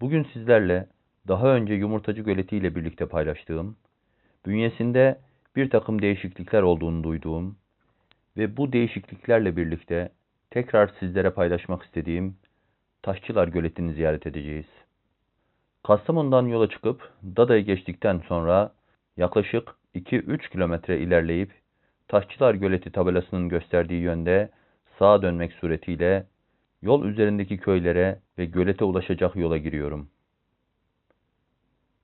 Bugün sizlerle daha önce Yumurtacı Göleti ile birlikte paylaştığım, bünyesinde bir takım değişiklikler olduğunu duyduğum ve bu değişikliklerle birlikte tekrar sizlere paylaşmak istediğim Taşçılar Göleti'ni ziyaret edeceğiz. Kastamonu'dan yola çıkıp Dada'yı geçtikten sonra yaklaşık 2-3 kilometre ilerleyip Taşçılar Göleti tabelasının gösterdiği yönde sağa dönmek suretiyle yol üzerindeki köylere ve gölete ulaşacak yola giriyorum.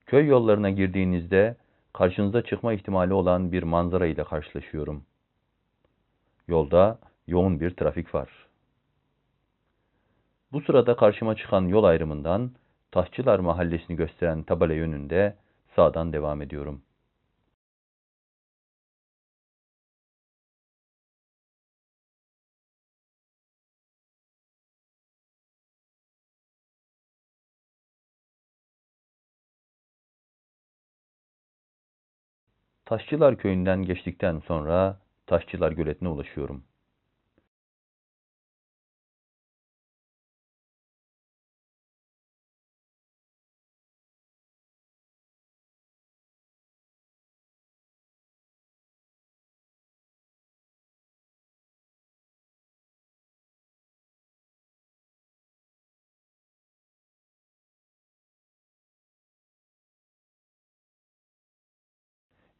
Köy yollarına girdiğinizde karşınıza çıkma ihtimali olan bir manzara ile karşılaşıyorum. Yolda yoğun bir trafik var. Bu sırada karşıma çıkan yol ayrımından Taşçılar Mahallesi'ni gösteren tabela yönünde sağdan devam ediyorum. Taşçılar Köyü'nden geçtikten sonra Taşçılar Göleti'ne ulaşıyorum.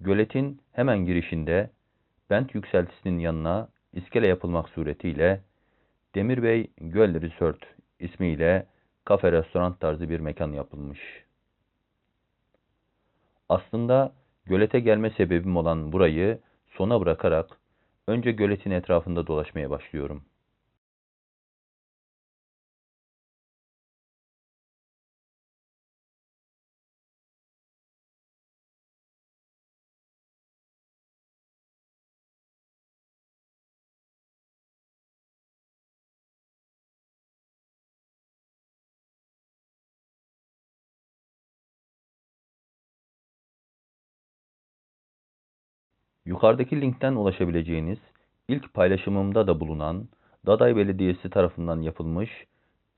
Göletin hemen girişinde bent yükseltisinin yanına iskele yapılmak suretiyle Demirbey Göl Resort ismiyle kafe restoran tarzı bir mekan yapılmış. Aslında gölete gelme sebebim olan burayı sona bırakarak önce göletin etrafında dolaşmaya başlıyorum. Yukarıdaki linkten ulaşabileceğiniz ilk paylaşımımda da bulunan Daday Belediyesi tarafından yapılmış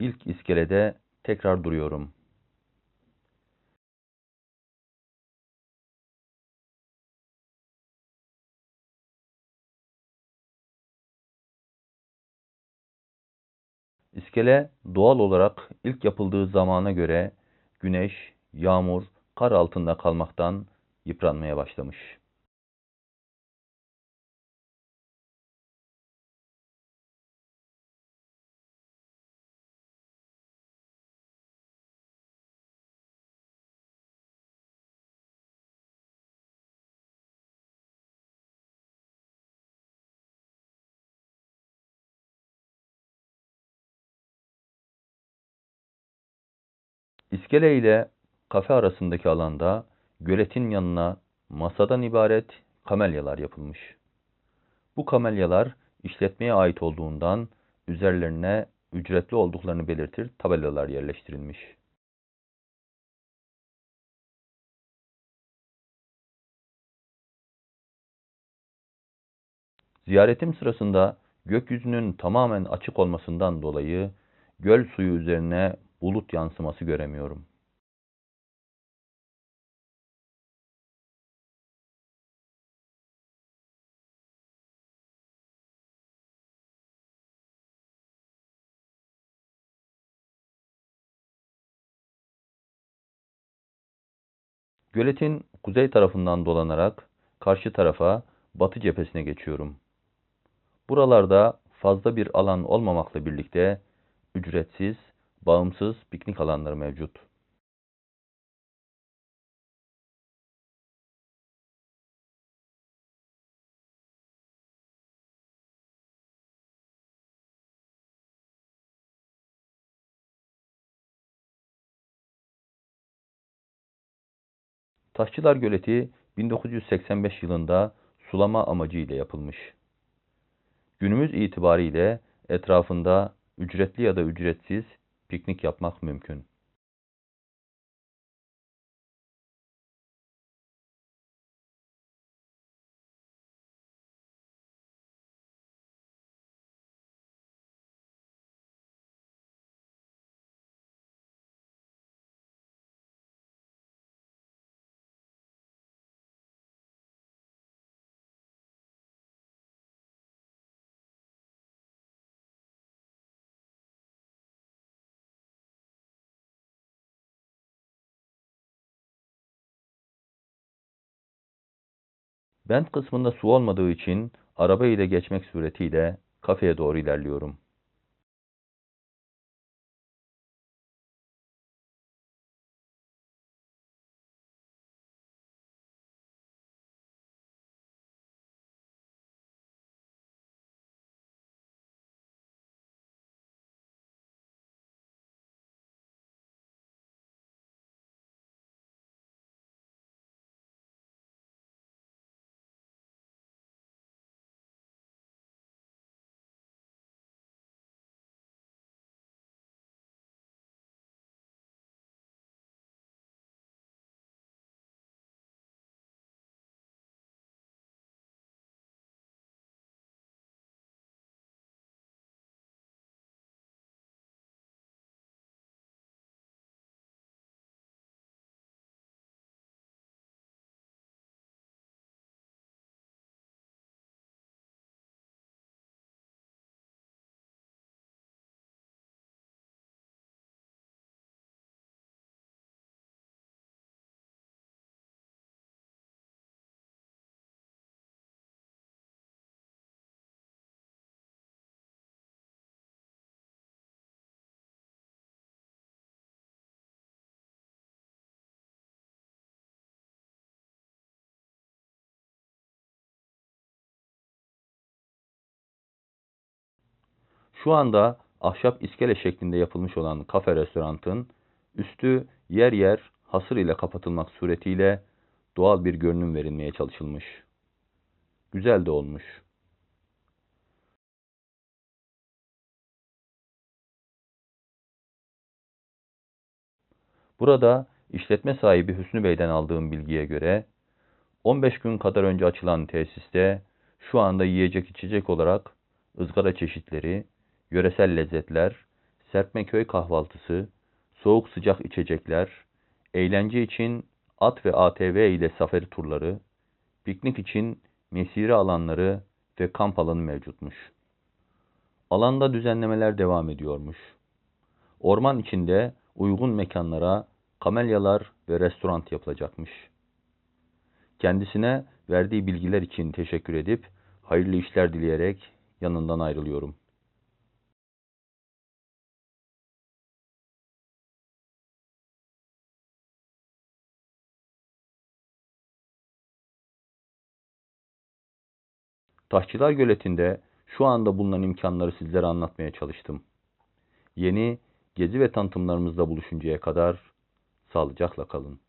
ilk iskelede tekrar duruyorum. İskele doğal olarak ilk yapıldığı zamana göre güneş, yağmur, kar altında kalmaktan yıpranmaya başlamış. İskele ile kafe arasındaki alanda göletin yanına masadan ibaret kamelyalar yapılmış. Bu kamelyalar işletmeye ait olduğundan üzerlerine ücretli olduklarını belirtir tabelalar yerleştirilmiş. Ziyaretim sırasında gökyüzünün tamamen açık olmasından dolayı göl suyu üzerine bulut yansıması göremiyorum. Göletin kuzey tarafından dolanarak karşı tarafa batı cephesine geçiyorum. Buralarda fazla bir alan olmamakla birlikte ücretsiz, bağımsız piknik alanları mevcut. Taşçılar Göleti 1985 yılında sulama amacı ile yapılmış. Günümüz itibariyle etrafında ücretli ya da ücretsiz piknik yapmak mümkün. Bent kısmında su olmadığı için araba ile geçmek suretiyle kafeye doğru ilerliyorum. Şu anda ahşap iskele şeklinde yapılmış olan kafe restorantın üstü yer yer hasır ile kapatılmak suretiyle doğal bir görünüm verilmeye çalışılmış. Güzel de olmuş. Burada işletme sahibi Hüsnü Bey'den aldığım bilgiye göre 15 gün kadar önce açılan tesiste şu anda yiyecek içecek olarak ızgara çeşitleri, yöresel lezzetler, serpmeköy kahvaltısı, soğuk sıcak içecekler, eğlence için at ve ATV ile safari turları, piknik için mesire alanları ve kamp alanı mevcutmuş. Alanda düzenlemeler devam ediyormuş. Orman içinde uygun mekanlara kamelyalar ve restoran yapılacakmış. Kendisine verdiği bilgiler için teşekkür edip hayırlı işler dileyerek yanından ayrılıyorum. Taşçılar Göleti'nde şu anda bulunan imkanları sizlere anlatmaya çalıştım. Yeni gezi ve tanıtımlarımızda buluşuncaya kadar sağlıcakla kalın.